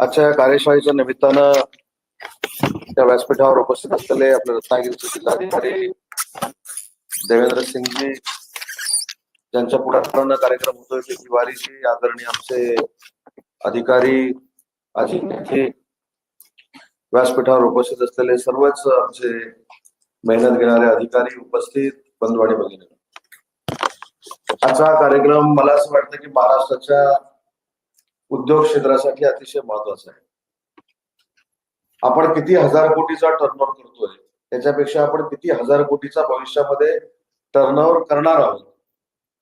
आजच्या या कार्यशाळेच्या निमित्तानं त्या व्यासपीठावर उपस्थित असलेले आपले रत्नागिरीचे जिल्हाधिकारी देवेंद्र सिंगजी ज्यांच्या पुढाकारानं कार्यक्रम होतोय ते तिवारीजी आदरणीय आमचे अधिकारी अजिंक्य व्यासपीठावर उपस्थित असलेले सर्वच आमचे मेहनत घेणारे अधिकारी उपस्थित बंधू आणि भगिनी. आजचा हा कार्यक्रम मला असं वाटतं की महाराष्ट्राच्या उद्योग क्षेत्रासाठी अतिशय महत्त्वाचा आहे. आपण किती हजार कोटीचा टर्नओव्हर करतोय त्याच्यापेक्षा आपण किती हजार कोटीचा भविष्यामध्ये टर्नओव्हर करणार आहोत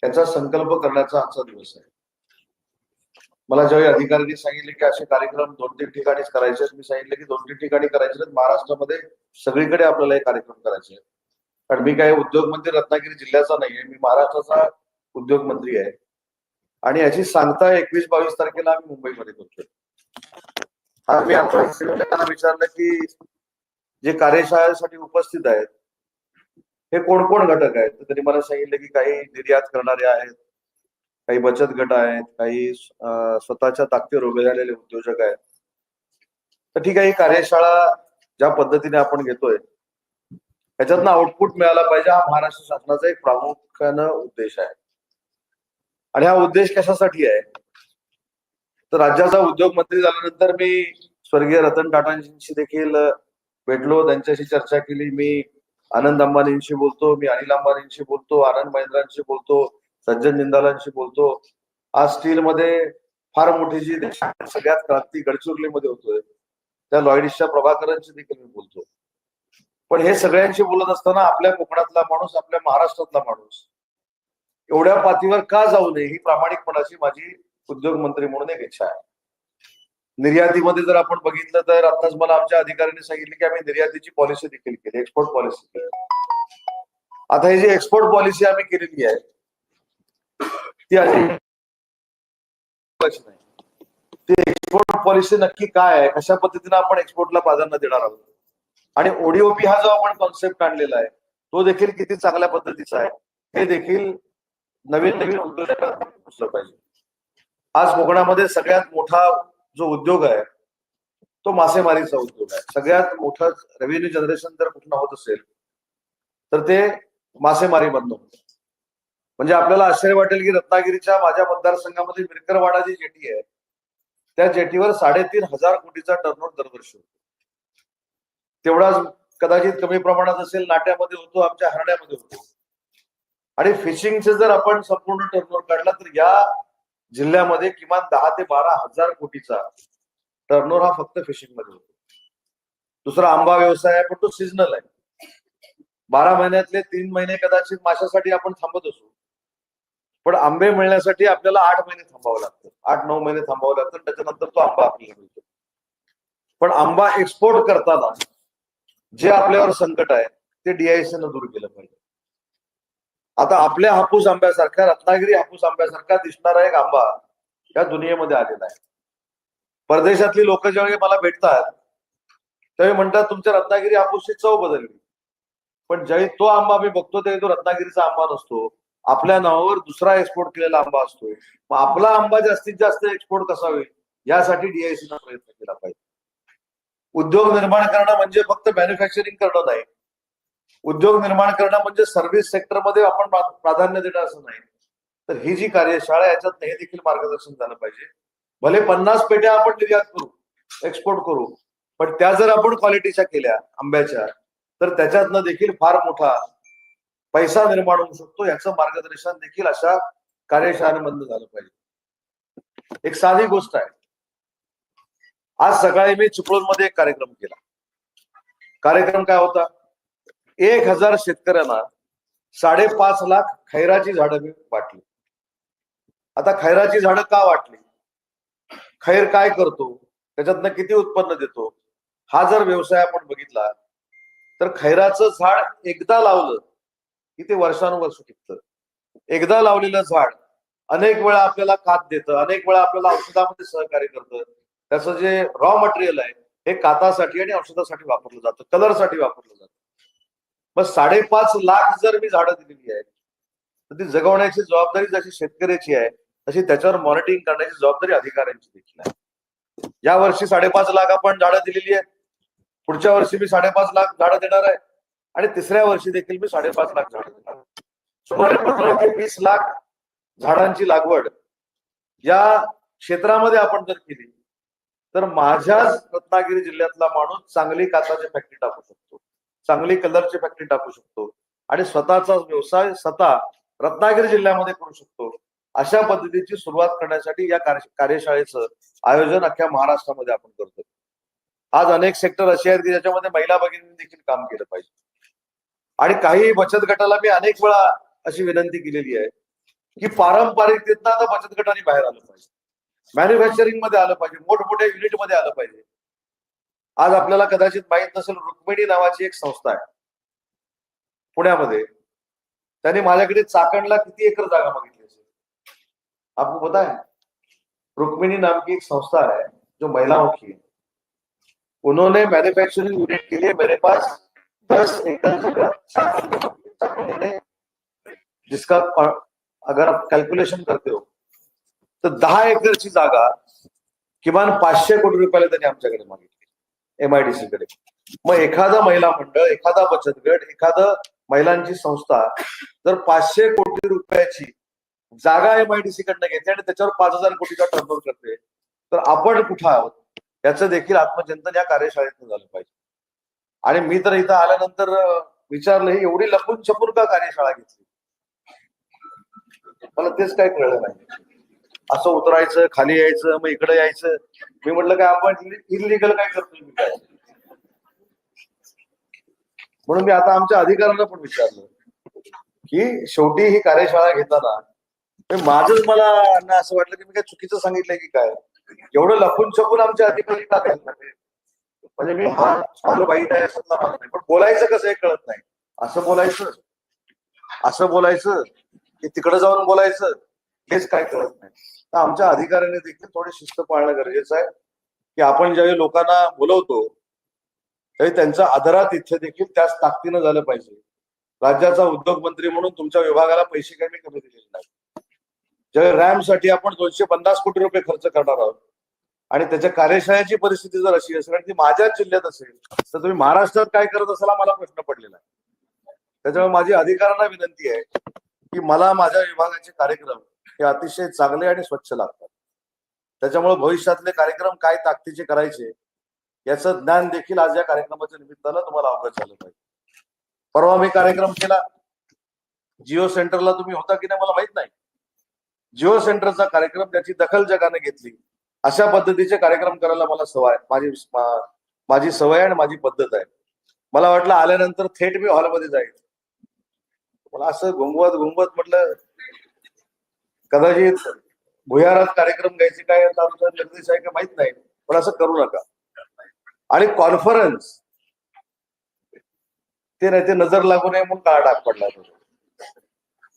याचा संकल्प करण्याचा आजचा दिवस आहे. मला ज्यावेळी अधिकाऱ्यांनी सांगितले की असे कार्यक्रम दोन तीन ठिकाणीच करायचे मी सांगितले की दोन तीन ठिकाणी करायचे महाराष्ट्रामध्ये सगळीकडे आपल्याला हे कार्यक्रम करायचे आहेत. कारण मी काय उद्योग मंत्री रत्नागिरी जिल्ह्याचा नाहीये मी महाराष्ट्राचा उद्योग मंत्री आहे. आणि याची सांगता एकवीस बावीस तारखेला आम्ही मुंबईमध्ये करतोय आम्ही आमच्या विचारलं की जे कार्यशाळेसाठी उपस्थित आहेत हे कोण कोण घटक आहेत? तर त्यांनी मला सांगितलं की काही निर्यात करणारे आहेत काही बचत गट आहेत काही स्वतःच्या ताकदीवर उभे झालेले उद्योजक आहेत. तर ठीक आहे ही कार्यशाळा ज्या पद्धतीने आपण घेतोय त्याच्यातनं आउटपुट मिळाला पाहिजे हा महाराष्ट्र शासनाचा एक प्रामुख्यानं उद्देश आहे. आणि हा उद्देश कशासाठी आहे? तर राज्याचा उद्योग मंत्री झाल्यानंतर मी स्वर्गीय रतन टाटांशी देखील भेटलो. त्यांच्याशी चर्चा केली. मी आनंद अंबानींशी बोलतो मी अनिल अंबानींशी बोलतो आनंद महिंद्रांशी बोलतो सज्जन जिंदालांशी बोलतो. आज स्टील मध्ये फार मोठी जी सगळ्यात क्रांती गडचिरोलीमध्ये होतोय. त्या लॉयडिशच्या प्रभाकरांशी देखील मी बोलतो. पण हे सगळ्यांशी बोलत असताना आपल्या कोकणातला माणूस आपल्या महाराष्ट्रातला माणूस एवढ्या पातळीवर का जाऊ नये ही प्रामाणिकपणाची माझी उद्योग मंत्री म्हणून एक इच्छा आहे. निर्यातीमध्ये जर आपण बघितलं तर आताच मला आमच्या अधिकाऱ्यांनी सांगितले की आम्ही निर्यातीची पॉलिसी देखील केली एक्सपोर्ट पॉलिसी केली. आता ही जी एक्सपोर्ट पॉलिसी आम्ही केलेली आहे ती अशी नाही. ती एक्सपोर्ट पॉलिसी नक्की काय आहे कशा पद्धतीने आपण एक्सपोर्टला प्राधान्य देणार आहोत? आणि ओडीओपी हा जो आपण कॉन्सेप्ट आणलेला आहे तो देखील किती चांगल्या पद्धतीचा आहे हे देखील नवीन नवीन उद्योजकांना पोहोचलं पाहिजे. आज कोकणामध्ये सगळ्यात मोठा जो उद्योग आहे तो मासेमारीचा उद्योग आहे. सगळ्यात मोठं रेव्हेन्यू जनरेशन जर कुठलं होत असेल तर ते मासेमारीमधनं होतं. म्हणजे आपल्याला आश्चर्य वाटेल की रत्नागिरीच्या माझ्या मतदारसंघामध्ये मिरकरवाडा जी जेटी आहे. त्या जेटीवर साडेतीन हजार कोटीचा टर्नओव्हर दरवर्षी होतो. तेवढाच कदाचित कमी प्रमाणात असेल नाट्यामध्ये होतो आमच्या हरण्यामध्ये होतो. आणि फिशिंगचे जर आपण संपूर्ण टर्नओव्हर काढला तर या जिल्ह्यामध्ये किमान दहा ते बारा हजार कोटीचा टर्नओव्हर हा फक्त फिशिंगमध्ये होतो. दुसरा आंबा व्यवसाय आहे पण तो सिजनल आहे. बारा महिन्यातले तीन महिने कदाचित माशासाठी आपण थांबत असू. पण आंबे मिळण्यासाठी आपल्याला आठ महिने थांबावं लागतं. आठ नऊ महिने थांबावं लागतं त्याच्यानंतर तो आंबा आपल्याला मिळतो. पण आंबा एक्सपोर्ट करताना जे आपल्यावर संकट आहे ते डीआयसी न दूर केलं पाहिजे. आता आपल्या हापूस आंब्यासारखा रत्नागिरी हापूस आंब्यासारखा दिसणारा एक आंबा या दुनियेमध्ये आलेला आहे. परदेशातली लोक ज्यावेळी मला भेटतात त्यावेळी म्हणतात तुमच्या रत्नागिरी हापूसची चव बदलली. पण ज्यावेळी तो आंबा आम्ही बघतो त्यावेळी तो रत्नागिरीचा आंबा नसतो. आपल्या नावावर दुसरा एक्सपोर्ट केलेला आंबा असतो मग आपला आंबा जास्तीत जास्त एक्सपोर्ट कसा होईल? यासाठी डीआयसीनं प्रयत्न केला पाहिजे. उद्योग निर्माण करणं म्हणजे फक्त मॅन्युफॅक्चरिंग करणं नाही. उद्योग निर्माण करणं म्हणजे सर्व्हिस सेक्टरमध्ये आपण प्राधान्य देणं असं नाही. तर ही जी कार्यशाळा याच्यात हे देखील मार्गदर्शन झालं पाहिजे. भले पन्नास पेट्या आपण निर्यात करू एक्सपोर्ट करू पण त्या जर आपण क्वालिटीच्या केल्या आंब्याच्या तर त्याच्यातनं देखील फार मोठा पैसा निर्माण होऊ शकतो. याचं मार्गदर्शन देखील अशा कार्यशाळांमधनं झालं पाहिजे. एक साधी गोष्ट आहे. आज सकाळी मी चिपळूणमध्ये एक कार्यक्रम केला. कार्यक्रम काय होता? एक हजार शेतकऱ्यांना साडेपाच लाख खैराची झाडं मी वाटली. आता खैराची झाडं का वाटली? खैर काय करतो? त्याच्यातनं किती उत्पन्न देतो? हा जर व्यवसाय आपण बघितला तर खैराचं झाड एकदा लावलं की ते वर्षानुवर्ष टिकतं. एकदा लावलेलं झाड अनेक वेळा आपल्याला कात देतं अनेक वेळा आपल्याला औषधामध्ये सहकार्य करतं. त्याचं जे रॉ मटेरियल आहे हे कातासाठी आणि औषधासाठी वापरलं जातं कलरसाठी वापरलं जातं. मग साडेपाच लाख जर मी झाडं दिलेली आहेत तर ती जगवण्याची जबाबदारी जशी शेतकऱ्याची आहे तशी त्याच्यावर मॉनिटरिंग करण्याची जबाबदारी अधिकाऱ्यांची देखील आहे. या वर्षी साडेपाच लाख आपण झाडं दिलेली आहेत. पुढच्या वर्षी मी साडेपाच लाख झाडं देणार आहे. आणि तिसऱ्या वर्षी देखील मी साडेपाच लाख झाडं देणार आहे. सुमारे पंधरा ते वीस लाख झाडांची लागवड या क्षेत्रामध्ये आपण जर केली तर माझ्याच रत्नागिरी जिल्ह्यातला माणूस चांगली काचाची फॅक्टरी टाकू शकतो. चांगली कलरची फॅक्टरी टाकू शकतो. आणि स्वतःचा व्यवसाय स्वतः रत्नागिरी जिल्ह्यामध्ये करू शकतो. अशा पद्धतीची सुरुवात करण्यासाठी या कार्यशाळेचं आयोजन अख्ख्या महाराष्ट्रामध्ये आपण करतो आज अनेक सेक्टर असे आहेत की ज्याच्यामध्ये महिला भगिनींनी देखील काम केलं पाहिजे. आणि काही बचत गटाला मी अनेक वेळा अशी विनंती केलेली आहे की पारंपरिकतेतनं आता बचत गटाने बाहेर आलं पाहिजे. मॅन्युफॅक्चरिंगमध्ये आलं पाहिजे. मोठमोठ्या युनिटमध्ये आलं पाहिजे. आज आपल्याला कदाचित माहीत नसेल रुक्मिणी नावाची एक संस्था आहे. पुण्यामध्ये. त्यांनी माझ्याकडे चाकणला किती एकर जागा मागितली असेल? आपको पता है? रुक्मिणी नाम की एक संस्था है जो महिलाओं की है उन्होंने मैन्युफैक्चरिंग यूनिट के लिए मेरे पास दस एकड़ जगह जिसका अगर आप कॅल्क्युलेशन करते हो तर दहा एकरची जागा किमान पाचशे कोटी रुपयाला त्यांनी आमच्याकडे मागितली. एमआयडीसी कडे. मग एखादा महिला मंडळ एखादा बचत गट एखादं महिलांची संस्था जर पाचशे कोटी रुपयाची जागा एमआयडीसी कडनं घेते आणि त्याच्यावर पाच हजार कोटीचा टर्नओव्हर करते तर आपण कुठं आहोत? याचं देखील आत्मचिंतन या कार्यशाळेतून झालं पाहिजे. आणि मी तर इथं आल्यानंतर विचारलं ही एवढी लपून छपून का कार्यशाळा घेतली? मला तेच काय कळलं नाही. असं उतरायचं खाली यायचं मग इकडे यायचं. मी म्हटलं काय आपण इलिगल काय करतोय? मी काय? म्हणून मी आता आमच्या अधिकाऱ्यांना पण विचारलं की शेवटी ही कार्यशाळा घेताना हे माझंच मला अण्णा असं वाटलं की मी काय चुकीचं सांगितलंय की काय? एवढं लपून छपून आमच्या अधिकारी का म्हणजे मी वाईट आहे असं नाही. पण बोलायचं कसं हे कळत नाही. असं बोलायचं असं बोलायचं की तिकडे जाऊन बोलायचं हेच काय कळत नाही. तर आमच्या अधिकाऱ्यांनी देखील थोडी शिस्त पाळणं गरजेचं आहे की आपण ज्यावेळी लोकांना बोलवतो त्यावेळी त्यांचा आदरात इथे देखील त्याच ताकदीनं झालं पाहिजे. राज्याचा उद्योग मंत्री म्हणून तुमच्या विभागाला पैसे काही मी कमी दिलेले नाही ज्यावेळी रॅमसाठी आपण दोनशे पन्नास कोटी रुपये खर्च करणार आहोत आणि त्याच्या कार्यशाळेची परिस्थिती जर अशी असेल आणि ती माझ्याच जिल्ह्यात असेल तर तुम्ही महाराष्ट्रात काय करत असाल मला प्रश्न पडलेला आहे. त्याच्यामुळे माझी अधिकाऱ्यांना विनंती आहे की मला माझ्या विभागाचे कार्यक्रम हे अतिशय चांगले आणि स्वच्छ लागतात. त्याच्यामुळे भविष्यातले कार्यक्रम काय ताकदीचे करायचे याचं ज्ञान देखील आज या कार्यक्रमाच्या निमित्तानं तुम्हाला अवगत झालं पाहिजे. परवा मी कार्यक्रम केला. जिओ सेंटरला तुम्ही होता की नाही मला माहीत नाही. जिओ सेंटरचा कार्यक्रम त्याची दखल जगाने घेतली. अशा पद्धतीचे कार्यक्रम करायला मला सवय माझी माझी सवय आणि माझी पद्धत आहे. मला वाटलं आल्यानंतर थेट मी हॉलमध्ये जाईल. मला असं घुमवत घुमवत म्हटलं कदाचित भुयारात कार्यक्रम घ्यायचे काय आता आमचा निर्देश आहे का माहीत नाही पण असं करू नका. आणि कॉन्फरन्स ते नाही ते नजर लागू नये म्हणून काळा डाग पडला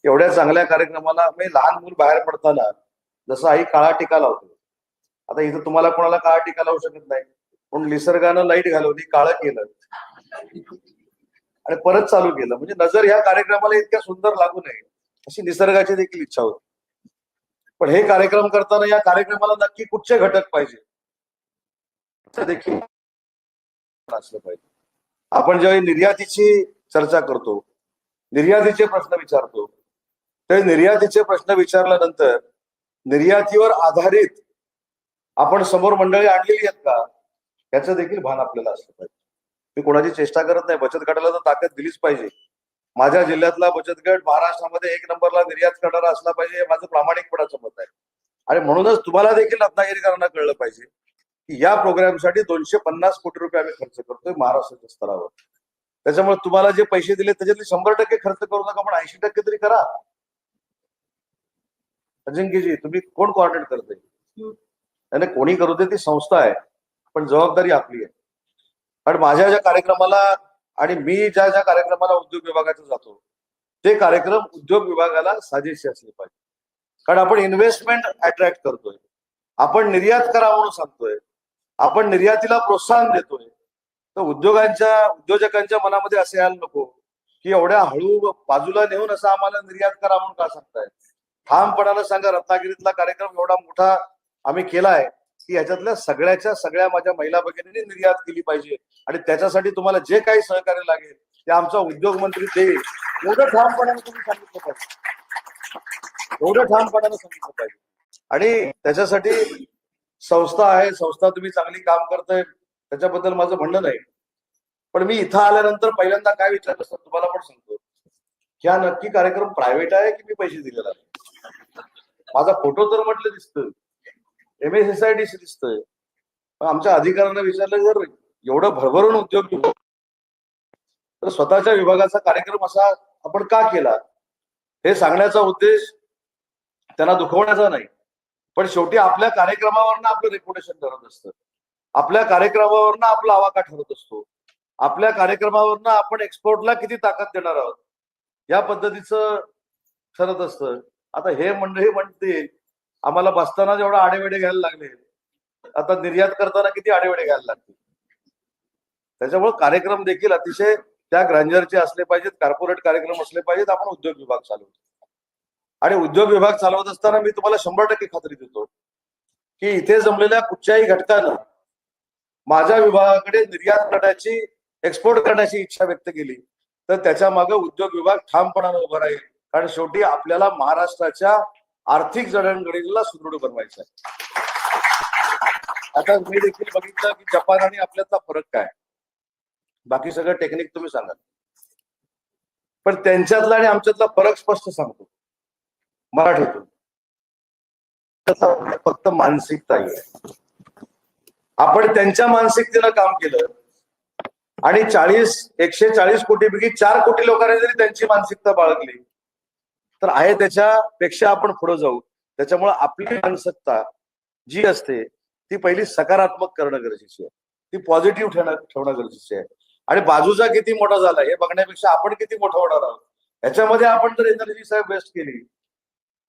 एवढ्या चांगल्या कार्यक्रमाला म्हणजे लहान मूल बाहेर पडताना जसं आई काळा टीका लावतो. आता इथं तुम्हाला कोणाला काळा टीका लावू शकत नाही. पण निसर्गानं लाइट घालवली काळं केलं. आणि परत चालू केलं. म्हणजे नजर ह्या कार्यक्रमाला इतक्या सुंदर लागू नये अशी निसर्गाची देखील इच्छा होती. पण हे कार्यक्रम करताना या कार्यक्रमाला नक्की कुठचे घटक पाहिजे? देखील असलं पाहिजे. आपण ज्यावेळी निर्यातीची चर्चा करतो निर्यातीचे प्रश्न विचारतो ते निर्यातीचे प्रश्न विचारल्यानंतर निर्यातीवर आधारित आपण समोर मंडळी आणलेली आहेत का? याचं देखील भान आपल्याला असलं पाहिजे. मी कोणाची चेष्टा करत नाही बचत गटाला तर ताकद दिलीच पाहिजे. माझ्या जिल्ह्यातला बचत गट महाराष्ट्रामध्ये एक नंबरला निर्यात करणारा असला पाहिजे हे माझं प्रामाणिकपणाचं मत आहे. आणि म्हणूनच तुम्हाला देखील रत्नागिरीकरांना कळलं पाहिजे की या प्रोग्रामसाठी दोनशे पन्नास कोटी रुपये आम्ही खर्च करतोय महाराष्ट्राच्या स्तरावर. त्याच्यामुळे तुम्हाला जे पैसे दिले त्याच्यातले शंभर टक्के खर्च करू नका पण ऐंशी टक्के तरी करा. अजिंक्यजी तुम्ही कोण कोऑर्डिनेट करते त्याने कोणी करू दे ती संस्था आहे पण जबाबदारी आपली आहे. कारण माझ्या ज्या कार्यक्रमाला आणि मी ज्या ज्या कार्यक्रमाला उद्योग विभागाचा जातो ते कार्यक्रम उद्योग विभागाला साजेसे असले पाहिजे. कारण आपण इन्व्हेस्टमेंट अट्रॅक्ट करतोय. आपण निर्यात करा म्हणून सांगतोय. आपण निर्यातीला प्रोत्साहन देतोय. तर उद्योगांच्या उद्योजकांच्या मनामध्ये असे यायला नको की एवढ्या हळू बाजूला नेऊन असं आम्हाला निर्यात करा म्हणून का सांगताय? ठामपणाला सांगा रत्नागिरीतला कार्यक्रम एवढा मोठा आम्ही केलाय. की याच्यातल्या सगळ्याच्या सगळ्या माझ्या महिला भगिनींनी निर्यात केली पाहिजे. आणि त्याच्यासाठी तुम्हाला जे काही सहकार्य लागेल ते आमचा उद्योग मंत्री देईल. एवढं ठामपणाने तुम्ही सांगितलं पाहिजे. एवढं ठामपणाने सांगितलं पाहिजे. आणि त्याच्यासाठी संस्था आहे संस्था तुम्ही चांगली काम करताय त्याच्याबद्दल माझं म्हणणं नाही. पण मी इथं आल्यानंतर पहिल्यांदा काय विचारलं सर तुम्हाला पण सांगतो. की हा नक्की कार्यक्रम प्रायव्हेट आहे की मी पैसे दिलेला माझा फोटो तर म्हटलं दिसतं. M S S I D C दिसतंय. पण आमच्या अधिकाऱ्यांना विचारलं जर एवढं भरभरून उद्योग घेऊ तर स्वतःच्या विभागाचा कार्यक्रम असा आपण का केला? हे सांगण्याचा उद्देश त्यांना दुखवण्याचा नाही. पण शेवटी आपल्या कार्यक्रमावरनं आपलं रेप्युटेशन ठरत असतं. आपल्या कार्यक्रमावरनं आपला आवाका ठरत असतो. आपल्या कार्यक्रमावरनं आपण एक्सपोर्टला किती ताकद देणार आहोत? या पद्धतीचं ठरत असतं. आता हे मंडळी म्हणते आम्हाला बसताना जेवढा आडेवेडे घ्यायला लागले आता निर्यात करताना किती आडेवेडे घ्यायला लागतील? त्याच्यामुळे कार्यक्रम देखील अतिशय त्या ग्रँजरचे असले पाहिजेत कॉर्पोरेट कार्यक्रम असले पाहिजेत आपण उद्योग विभाग चालवतो. आणि उद्योग विभाग चालवत असताना मी तुम्हाला शंभर टक्के खात्री देतो की इथे जमलेल्या कुठच्याही घटकानं माझ्या विभागाकडे निर्यात करण्याची एक्सपोर्ट करण्याची इच्छा व्यक्त केली तर त्याच्यामागे उद्योग विभाग ठामपणानं उभा राहील. कारण शेवटी आपल्याला महाराष्ट्राच्या आर्थिक जडणघडणीला सुदृढ बनवायचं आहे आता मी देखील बघितलं की जपान आणि आपल्यातला फरक काय? बाकी सगळं टेक्निक तुम्ही सांगा. पण त्यांच्यातला आणि आमच्यातला फरक स्पष्ट सांगतो. मराठीतून. फक्त मानसिकता आहे. आपण त्यांच्या मानसिकतेनं काम केलं आणि चाळीस एकशे चाळीस कोटीपैकी चार कोटी लोकांनी जरी त्यांची मानसिकता बाळगली तर आहे त्याच्यापेक्षा आपण पुढे जाऊ. त्याच्यामुळे आपली मानसिकता जी असते ती पहिली सकारात्मक करणं गरजेची आहे. ती पॉझिटिव्ह ठेवणं ठेवणं गरजेचे आहे. आणि बाजूचा किती मोठा झाला हे बघण्यापेक्षा आपण किती मोठं होणार आहोत? याच्यामध्ये आपण जर एनर्जी साहेब वेस्ट केली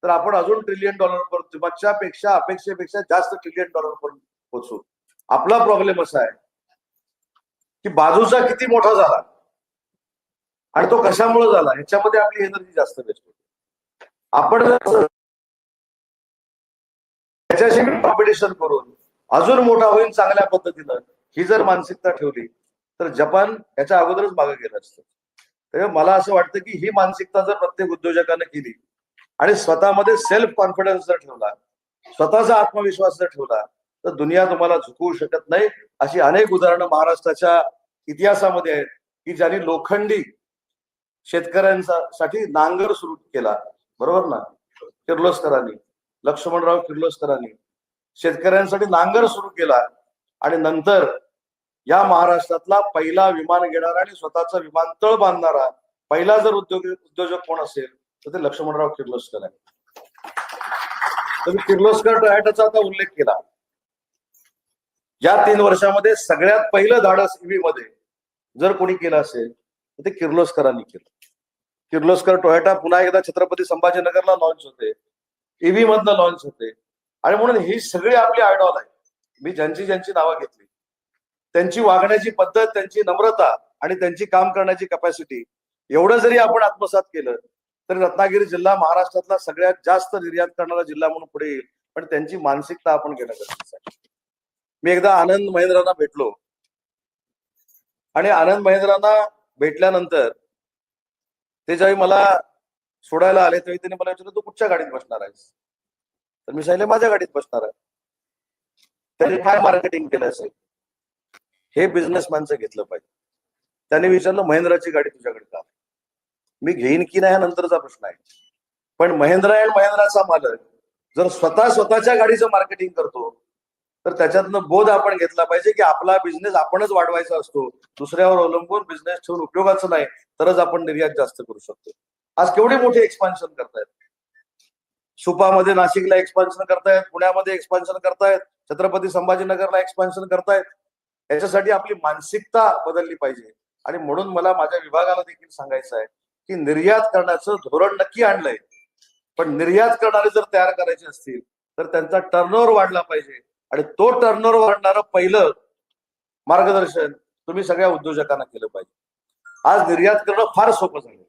तर आपण अजून ट्रिलियन डॉलर पर्यंत पेक्षा अपेक्षेपेक्षा जास्त ट्रिलियन डॉलर पर्यंत पोहोचू. आपला प्रॉब्लेम असा आहे की बाजूचा किती मोठा झाला आणि तो कशामुळे झाला ह्याच्यामध्ये आपली एनर्जी जास्त वेस्ट होते. आपण जर त्याच्याशी कॉम्पिटिशन करून अजून मोठा होईल चांगल्या पद्धतीनं ही जर मानसिकता ठेवली तर जपान याच्या अगोदरच मागे गेलं असतं. त्यामुळे मला असं वाटतं की ही मानसिकता जर प्रत्येक उद्योजकानं केली आणि स्वतःमध्ये सेल्फ कॉन्फिडन्स जर ठेवला स्वतःचा आत्मविश्वास जर ठेवला तर दुनिया तुम्हाला झुकवू शकत नाही. अशी अनेक उदाहरणं महाराष्ट्राच्या इतिहासामध्ये आहेत की ज्यांनी लोखंडी शेतकऱ्यांसाठी नांगर सुरू केला. बरोबर ना? किर्लोस्करांनी. लक्ष्मणराव किर्लोस्करांनी. शेतकऱ्यांसाठी नांगर सुरू केला आणि नंतर या महाराष्ट्रातला पहिला विमान घेणारा आणि स्वतःचा विमानतळ बांधणारा पहिला जर उद्योग उद्योजक कोण असेल तर ते लक्ष्मणराव किर्लोस्कर आहे तर किर्लोस्कर टोयटाचा आता उल्लेख केला. या तीन वर्षामध्ये सगळ्यात पहिलं धाडस ईव्ही मध्ये जर कोणी केलं असेल तर ते किर्लोस्करांनी केलं. किर्लोस्कर टोयोटा पुन्हा एकदा छत्रपती संभाजीनगरला लॉन्च होते. ईव्ही मधनं लॉन्च होते. आणि म्हणून ही सगळी आपली आयडॉल आहे. मी ज्यांची ज्यांची नावं घेतली. त्यांची वागण्याची पद्धत त्यांची नम्रता आणि त्यांची काम करण्याची कपॅसिटी एवढं जरी आपण आत्मसात केलं तरी रत्नागिरी जिल्हा महाराष्ट्रातला सगळ्यात जास्त निर्यात करणारा जिल्हा म्हणून पुढे येईल. पण त्यांची मानसिकता आपण घेणं गरजेचं आहे. मी एकदा आनंद महेंद्रांना भेटलो. आणि आनंद महेंद्रांना भेटल्यानंतर ते ज्यावेळी मला सोडायला आले त्यावेळी त्यांनी मला विचारलं तू कुठच्या गाडीत बसणार आहेस? तर मी सांगितलं माझ्या गाडीत बसणार आहे. त्यांनी काय मार्केटिंग केलं असेल? हे बिझनेसमॅनचं घेतलं पाहिजे. त्याने विचारलं महेंद्राची गाडी तुझ्याकडे का मी घेईन की नाही हा नंतरचा प्रश्न आहे. पण महिंद्रा अँड महिंद्राचा मालक जर स्वतः स्वतःच्या गाडीचं मार्केटिंग करतो तर त्याच्यातनं बोध आपण घेतला पाहिजे की आपला बिझनेस आपणच वाढवायचा असतो. दुसऱ्यावर अवलंबून बिझनेस ठेवून उपयोगाचं नाही तरच आपण निर्यात जास्त करू शकतो. आज केवढे मोठे एक्सपान्शन करतायत? सुपामध्ये नाशिकला एक्सपान्शन करतायत पुण्यामध्ये एक्सपान्शन करतायत छत्रपती संभाजीनगरला एक्सपान्शन करतायत. याच्यासाठी आपली मानसिकता बदलली पाहिजे. आणि म्हणून मला माझ्या विभागाला देखील सांगायचं आहे की निर्यात करण्याचं धोरण नक्की आणलंय. पण निर्यात करणारे जर तयार करायचे असतील तर त्यांचा टर्नओव्हर वाढला पाहिजे. आणि तो टर्नओव्हर वाढणारं पहिलं मार्गदर्शन तुम्ही सगळ्या उद्योजकांना केलं पाहिजे. आज निर्यात करणं फार सोपं झालं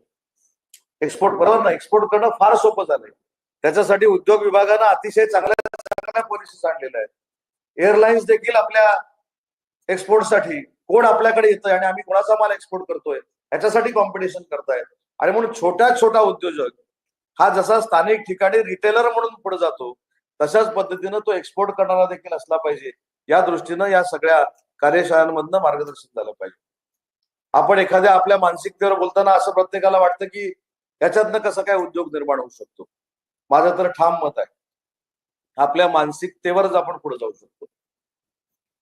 एक्सपोर्ट बरोबर ना? एक्सपोर्ट करणं फार सोपं झालंय. त्याच्यासाठी उद्योग विभागानं अतिशय चांगल्या चांगल्या पॉलिसीज आणलेल्या आहेत. एअरलाइन्स देखील आपल्या एक्सपोर्टसाठी कोण आपल्याकडे येतोय आणि आम्ही कोणाचा माल एक्सपोर्ट करतोय याच्यासाठी कॉम्पिटिशन करतायत. आणि म्हणून छोटा छोटा उद्योजक हा जसा स्थानिक ठिकाणी रिटेलर म्हणून पुढे जातो तशाच पद्धतीनं तो एक्सपोर्ट करणारा देखील असला पाहिजे. या दृष्टीनं या सगळ्या कार्यशाळांमधनं मार्गदर्शन झालं पाहिजे. आपण एखाद्या आपल्या मानसिकतेवर बोलताना असं प्रत्येकाला वाटतं की याच्यातनं कसं काय उद्योग निर्माण होऊ शकतो? माझं तर ठाम मत आहे. आपल्या मानसिकतेवरच आपण पुढे जाऊ शकतो.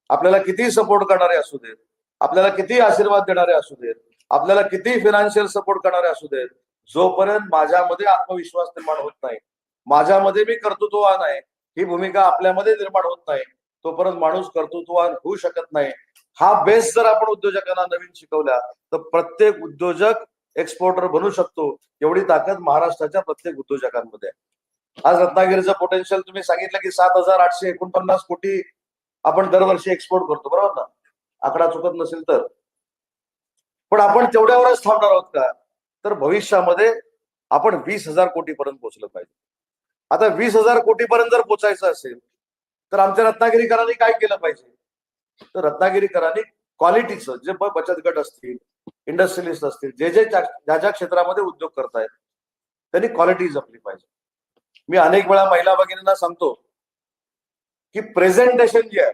आपल्याला किती सपोर्ट करणारे असू देत आपल्याला किती आशीर्वाद देणारे असू देत आपल्याला किती फिनान्शियल सपोर्ट करणारे असू देत जोपर्यंत माझ्यामध्ये आत्मविश्वास निर्माण होत नाही माझ्यामध्ये मी कर्तृत्ववान आहे. ही भूमिका आपल्यामध्ये निर्माण होत नाही. तोपर्यंत माणूस कर्तृत्ववान होऊ शकत नाही. हा बेस जर आपण उद्योजकांना नवीन शिकवला तर प्रत्येक उद्योजक एक्सपोर्टर बनू शकतो. एवढी ताकद महाराष्ट्राच्या प्रत्येक उद्योजकांमध्ये आहे. आज रत्नागिरीचं पोटेन्शियल तुम्ही सांगितलं की सात हजार आठशे एकोणपन्नास कोटी आपण दरवर्षी एक्सपोर्ट करतो. बरोबर ना? आकडा चुकत नसेल तर. पण आपण तेवढ्यावरच थांबणार आहोत का? तर भविष्यामध्ये आपण वीस हजार कोटी पर्यंत पोहोचलं पाहिजे. आता वीस हजार कोटीपर्यंत जर पोचायचं असेल तर आमच्या रत्नागिरीकरांनी काय केलं पाहिजे? तर रत्नागिरीकरांनी क्वालिटीचं जे बचत गट असतील इंडस्ट्रियलिस्ट असतील जे जे ज्या ज्या ज्या क्षेत्रामध्ये उद्योग करतायत त्यांनी क्वालिटी जपली पाहिजे. मी अनेक वेळा महिला भगिनींना सांगतो की प्रेझेंटेशन जे आहे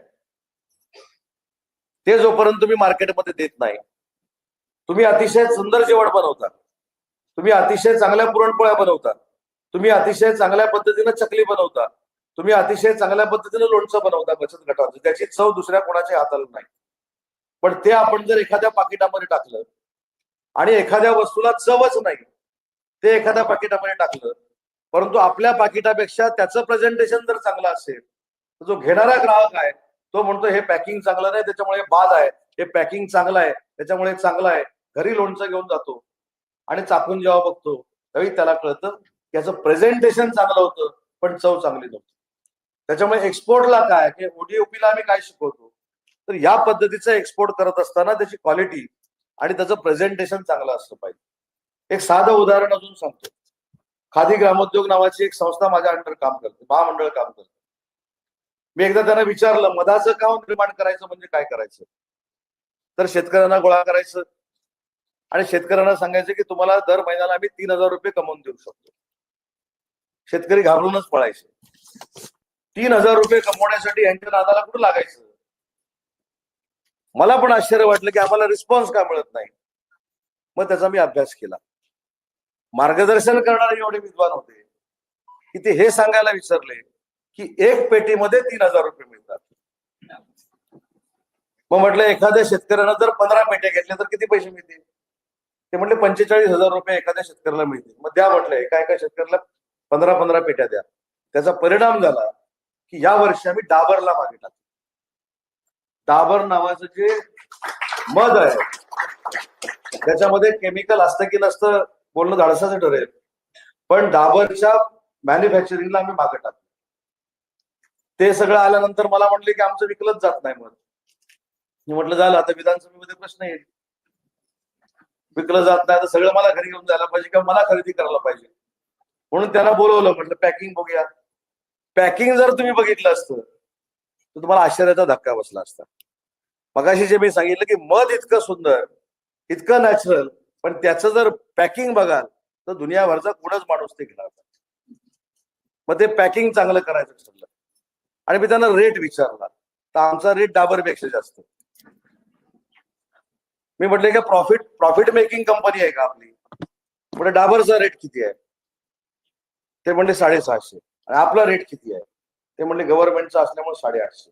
ते जोपर्यंत तुम्ही मार्केटमध्ये देत नाही तुम्ही अतिशय सुंदर जेवण बनवता. तुम्ही अतिशय चांगल्या पुरणपोळ्या बनवता. तुम्ही अतिशय चांगल्या पद्धतीनं चकली बनवता. तुम्ही अतिशय चांगल्या पद्धतीनं लोणचं बनवता बचत गटाचं त्याची चव दुसऱ्या कोणाच्या हाताला नाही. पण ते आपण जर एखाद्या पाकिटामध्ये टाकलं आणि एखाद्या वस्तूला चवच नाही ते एखाद्या पाकिटामध्ये टाकलं परंतु आपल्या पाकिटापेक्षा त्याचं प्रेझेंटेशन जर चांगलं असेल तर जो घेणारा ग्राहक आहे तो म्हणतो हे पॅकिंग चांगलं नाही त्याच्यामुळे बाद आहे. हे पॅकिंग चांगलं आहे त्याच्यामुळे चांगलं आहे. घरी लोणचं घेऊन जातो आणि चाकून जेव्हा बघतो त्यावेळी त्याला कळतं त्याचं प्रेझेंटेशन चांगलं होतं पण चव चांगली नव्हती. त्याच्यामुळे एक्सपोर्टला काय की ओडीओपीला आम्ही काय शिकवतो? तर या पद्धतीचं एक्सपोर्ट करत असताना त्याची क्वालिटी आणि त्याचं प्रेझेंटेशन चांगलं असलं पाहिजे. एक साधं उदाहरण अजून सांगतो. खादी ग्रामोद्योग नावाची एक संस्था माझ्या अंडर काम करते महामंडळ काम करते. मी एकदा त्यांना विचारलं मधाचं काम निर्माण करायचं म्हणजे काय करायचं? तर शेतकऱ्यांना गोळा करायचं. आणि शेतकऱ्यांना सांगायचं की तुम्हाला दर महिन्याला आम्ही तीन हजार रुपये कमवून देऊ शकतो. शेतकरी घाबरूनच पळायचे. तीन हजार रुपये कमवण्यासाठी यांच्या नादाला कुठं लागायचं? मला पण आश्चर्य वाटलं की आम्हाला रिस्पॉन्स का मिळत नाही. मग त्याचा मी अभ्यास केला. मार्गदर्शन करणारे एवढे विद्वान होते. की ते हे सांगायला विसरले की एक पेटीमध्ये तीन हजार रुपये मिळतात. मग म्हटलं एखाद्या शेतकऱ्यानं जर पंधरा पेट्या घेतल्या तर किती पैसे मिळतील? ते म्हटले पंचेचाळीस हजार रुपये एखाद्या शेतकऱ्याला मिळतील. मग द्या म्हटलं एका एका शेतकऱ्याला पंधरा पंधरा पेट्या द्या. त्याचा परिणाम झाला की या वर्षी आम्ही डाबरला मागे टाकू. डाबर नावाचं जे मध आहे त्याच्यामध्ये केमिकल असतं की नसतं बोलणं धाडसाचं ठरेल. पण डाबरच्या मॅन्युफॅक्चरिंगला आम्ही मागे टाकतो ते सगळं आल्यानंतर मला म्हटले की आमचं विकलंच जात नाही मध. मी म्हटलं झालं आता विधानसभेमध्ये प्रश्न येईल. विकलं जात नाही तर सगळं मला घरी घेऊन जायला पाहिजे किंवा मला खरेदी करायला पाहिजे. म्हणून त्यांना बोलवलं म्हटलं पॅकिंग बघूया. पॅकिंग जर तुम्ही बघितलं असतं तर तुम्हाला आश्चर्याचा धक्का बसला असता. मगाशी जे मी सांगितलं की मध इतकं सुंदर इतकं नॅचरल पण त्याचं जर पॅकिंग बघाल तर दुनियाभरचा कुणच माणूस ते घेणार मग ते पॅकिंग चांगलं करायचं ठरलं. आणि मी त्यांना रेट विचारला. तर आमचा रेट डाबरपेक्षा जास्त. मी म्हटलं का प्रॉफिट प्रॉफिट मेकिंग कंपनी आहे का आपली? म्हणजे डाबरचा रेट किती आहे? ते म्हणले साडेसहाशे. आणि आपला रेट किती आहे? ते म्हणले गव्हर्नमेंटचा असल्यामुळे साडेआठशे.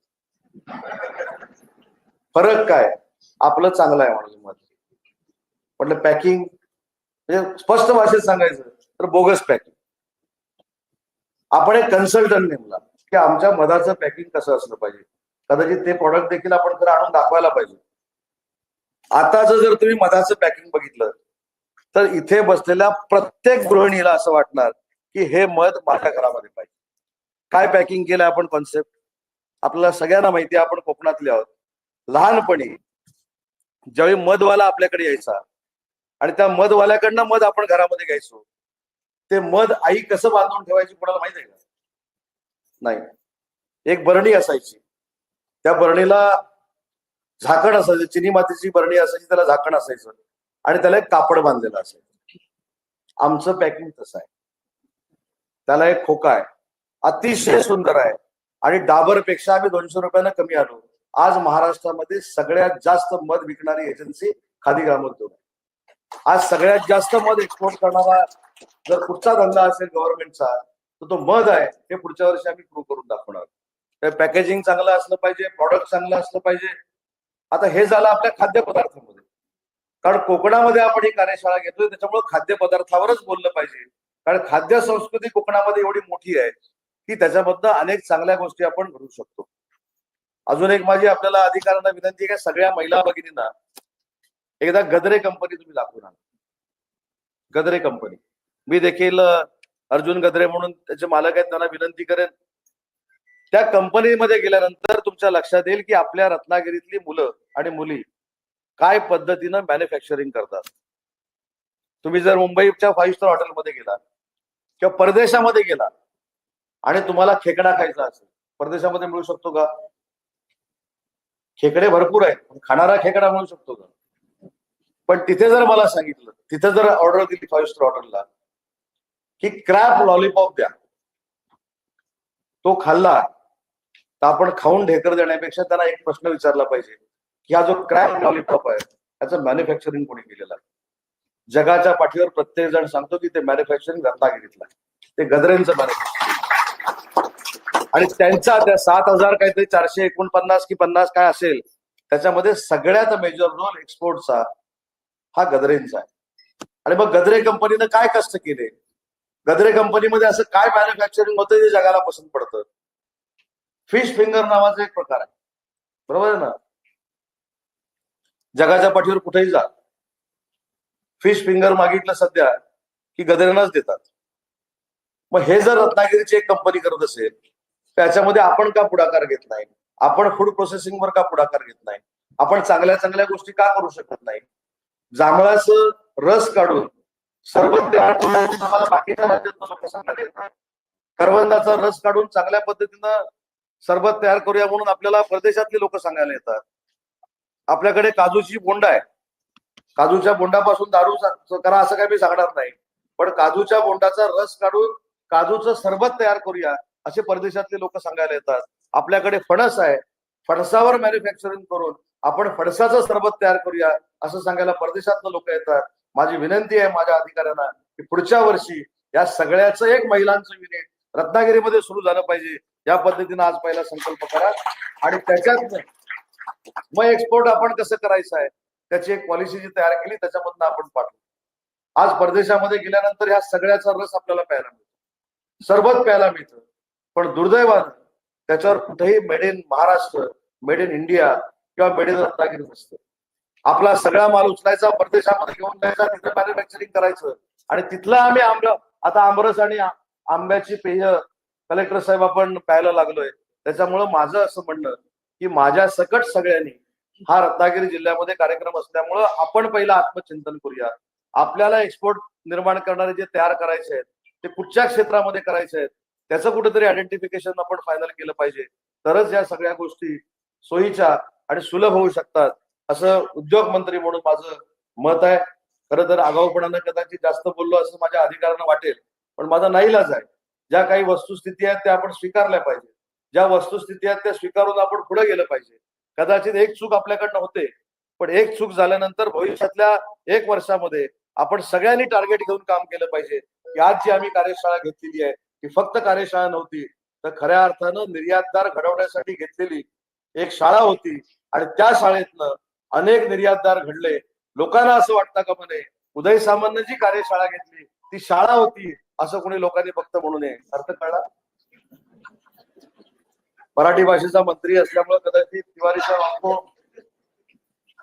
फरक काय? आपलं चांगलं आहे म्हणजे मत म्हटलं पॅकिंग म्हणजे स्पष्ट भाषेत सांगायचं तर बोगस पॅकिंग आपण एक कन्सल्टंट नेमला की आमच्या मधाचं पॅकिंग कसं असलं पाहिजे? कदाचित ते प्रॉडक्ट देखील आपण खरं आणून दाखवायला पाहिजे. आताच जर तुम्ही मधाचं पॅकिंग बघितलं तर इथे बसलेल्या प्रत्येक गृहिणीला असं वाटणार की हे मध माझ्या घरामध्ये पाहिजे. काय पॅकिंग केलं आपण कॉन्सेप्ट आपल्याला सगळ्यांना माहिती आपण कोकणातले आहोत. लहानपणी ज्यावेळी मधवाला आपल्याकडे यायचा आणि त्या मधवाल्याकडनं मध आपण घरामध्ये घ्यायचो ते मध आई कसं बांधून ठेवायची कोणाला माहिती आहे का? नाही. एक बरणी असायची. त्या बरणीला झाकण असायचं चिनी मातीची बरणी असायची त्याला झाकण असायचं आणि त्याला एक कापड बांधलेलं असायचं. आमचं पॅकिंग तसं आहे. त्याला एक खोका आहे. अतिशय सुंदर आहे. आणि डाबरपेक्षा आम्ही दोनशे रुपयानं कमी आलो आज महाराष्ट्रामध्ये सगळ्यात जास्त मध विकणारी एजन्सी खादी ग्रामोद्योग आहे. आज सगळ्यात जास्त मध एक्सपोर्ट करणारा जर कुठचा धंदा असेल गव्हर्नमेंटचा तर तो मध आहे. हे पुढच्या वर्षी आम्ही प्रूव्ह करून दाखवणार ते पॅकेजिंग चांगलं असलं पाहिजे प्रॉडक्ट चांगलं असलं पाहिजे. आता हे झालं आपल्या खाद्यपदार्थामध्ये. कारण कोकणामध्ये आपण ही कार्यशाळा घेतोय त्याच्यामुळे खाद्यपदार्थावरच बोललं पाहिजे. कारण खाद्य संस्कृती कोकणामध्ये एवढी मोठी आहे की त्याच्यामधनं अनेक चांगल्या गोष्टी आपण घडू शकतो. अजून एक माझी आपल्याला अधिकाऱ्यांना विनंती आहे सगळ्या महिला भगिनींना एकदा गदरे कंपनी तुम्ही दाखवून आणा. गदरे कंपनी. मी देखील अर्जुन गदरे म्हणून त्याचे मालक आहेत त्यांना विनंती करेन. त्या कंपनीमध्ये गेल्यानंतर तुमच्या लक्षात येईल की आपल्या रत्नागिरीतली मुलं आणि मुली काय पद्धतीनं मॅन्युफॅक्चरिंग करतात. तुम्ही जर मुंबईच्या फाईव्ह स्टार हॉटेलमध्ये गेला किंवा परदेशामध्ये गेला आणि तुम्हाला खेकडा खायचा असेल परदेशामध्ये मिळू शकतो का? खेकडे भरपूर आहेत पण खाणारा खेकडा मिळू शकतो का? पण तिथे जर मला सांगितलं तिथे जर ऑर्डर दिली फाईव्ह स्टार ऑर्डरला की क्रॅप लॉलीपॉप द्या. तो खाल्ला तर आपण खाऊन ढेकर देण्यापेक्षा त्यांना एक प्रश्न विचारला पाहिजे की हा जो क्रॅप लॉलीपॉप आहे त्याचं मॅन्युफॅक्चरिंग कोणी केलेलं आहे? जगाच्या पाठीवर प्रत्येक जण सांगतो की ते मॅन्युफॅक्चरिंग रत्नागिरीतलं आहे. ते गदरेंचं मॅन्युफॅक्चरिंग आणि त्यांचा त्या सात हजार काहीतरी चारशे एकोणपन्नास की पन्नास काय असेल त्याच्यामध्ये सगळ्यात मेजर रोल एक्सपोर्टचा हा गदरेंचा आहे. आणि मग गदरे कंपनीनं काय कष्ट केले? गदरे कंपनीमध्ये असं काय मॅन्युफॅक्चरिंग होतं जे जगाला पसंत पडतं? फिश फिंगर नावाचा एक प्रकार आहे. बरोबर आहे ना? जगाच्या पाठीवर कुठेही जा. फिश फिंगर मागितलं सध्या की गदरेनाच देतात. मग हे जर रत्नागिरीची एक कंपनी करत असेल त्याच्यामध्ये आपण का पुढाकार घेत नाही? आपण फूड प्रोसेसिंगवर का पुढाकार घेत नाही? आपण चांगल्या चांगल्या गोष्टी का करू शकत नाही? जांभळाचं रस काढून सरबत बाकीच्या सांगतात. करवंदाचा रस काढून चांगल्या पद्धतीनं सरबत तयार करूया म्हणून आपल्याला परदेशातले लोक सांगायला येतात. आपल्याकडे काजूची बोंड आहे. काजूच्या बोंडापासून दारू करा असं काही मी सांगणार नाही. पण काजूच्या बोंडाचा रस काढून काजूचं सरबत तयार करूया असे परदेशातले लोक सांगायला येतात. आपल्याकडे फणस आहे. फणसावर मॅन्युफॅक्चरिंग करून आपण फणसाचं सरबत तयार करूया असं सांगायला परदेशातनं लोक येतात. माझी विनंती आहे माझ्या अधिकाऱ्यांना की पुढच्या वर्षी या सगळ्याचं एक महिलांचं युनिट रत्नागिरीमध्ये सुरू झालं पाहिजे. या पद्धतीनं आज पहिला संकल्प करा. आणि त्याच्यात मग एक्सपोर्ट आपण कसं करायचं आहे? त्याची एक पॉलिसी जी तयार केली त्याच्यामधनं आपण पाठवू. आज परदेशामध्ये गेल्यानंतर ह्या सगळ्याचा रस आपल्याला प्यायला मिळतो. सरबत प्यायला मिळतं. पण दुर्दैवानं त्याच्यावर कुठेही made in Maharashtra made in India किंवा मेड इन रत्नागिरी नसतं. आपला सगळा माल उचलायचा परदेशामध्ये घेऊन जायचा तिथं मॅन्युफॅक्चरिंग करायचं आणि तिथलं आम्ही आंब आता आंबरस आणि आंब्याची पेय कलेक्टर साहेब आपण प्यायला लागलोय. त्याच्यामुळं माझं असं म्हणणं की माझ्या सकट सगळ्यांनी हा रत्नागिरी जिल्ह्यामध्ये कार्यक्रम असल्यामुळं आपण पहिला आत्मचिंतन करूया. आपल्याला एक्सपोर्ट निर्माण करणारे जे तयार करायचे आहेत ते कुठच्या क्षेत्रामध्ये करायचे आहेत त्याचं कुठेतरी आयडेंटिफिकेशन आपण फायनल केलं पाहिजे. तरच या सगळ्या गोष्टी सोयीच्या आणि सुलभ होऊ शकतात असं उद्योग मंत्री म्हणून माझं मत आहे. खरं तर आगाऊपणानं कदाचित जास्त बोललो असं माझ्या अधिकाऱ्यांना वाटेल पण माझा नाईलाज आहे. ज्या काही वस्तुस्थिती आहेत त्या आपण स्वीकारल्या पाहिजे. ज्या वस्तुस्थिती आहेत त्या स्वीकारून आपण पुढे गेलं पाहिजे. कदाचित एक चूक आपल्याकडनं होते पण एक चूक झाल्यानंतर भविष्यातल्या एक वर्षामध्ये आपण सगळ्यांनी टार्गेट घेऊन काम केलं पाहिजे. की आज जी आम्ही कार्यशाळा घेतलेली आहे ती फक्त कार्यशाळा नव्हती तर खऱ्या अर्थानं निर्यातदार घडवण्यासाठी घेतलेली एक शाळा होती आणि त्या शाळेतनं अनेक निर्यातदार घडले. लोकांना असं वाटतं का म्हणे उदय सामान्य जी कार्यशाळा घेतली ती शाळा होती असं कोणी लोकांनी फक्त म्हणू नये. अर्थ कळला? मराठी भाषेचा मंत्री असल्यामुळे कदाचित तिवारीचा बापू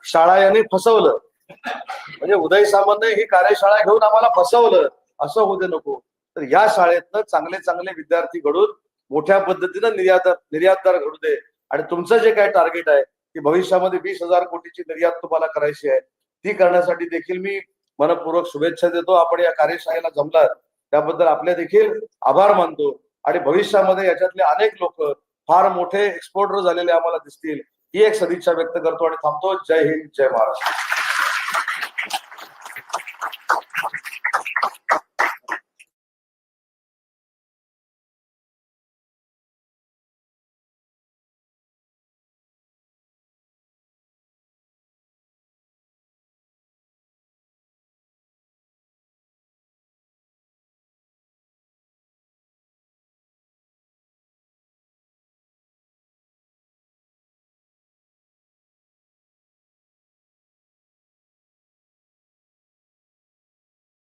शाळा यांनी फसवलं. म्हणजे उदय सामंत ही कार्यशाळा घेऊन आम्हाला फसवलं. असं होऊ दे नको. तर या शाळेतनं चांगले चांगले विद्यार्थी घडून मोठ्या पद्धतीनं निर्यातदार निर्यातदार घडू दे. आणि तुमचं जे काय टार्गेट आहे की भविष्यामध्ये वीस हजार कोटीची निर्यात तुम्हाला करायची आहे ती करण्यासाठी देखील मी मनपूर्वक शुभेच्छा देतो. आपण या कार्यशाळेला जमलात. त्याबद्दल आपले देखील आभार मानतो. आणि भविष्यामध्ये याच्यातले अनेक लोक फार मोठे एक्सपोर्टर झालेले आम्हाला दिसतील. ही एक सदिच्छा व्यक्त करतो आणि थांबतो. जय हिंद जय महाराष्ट्र.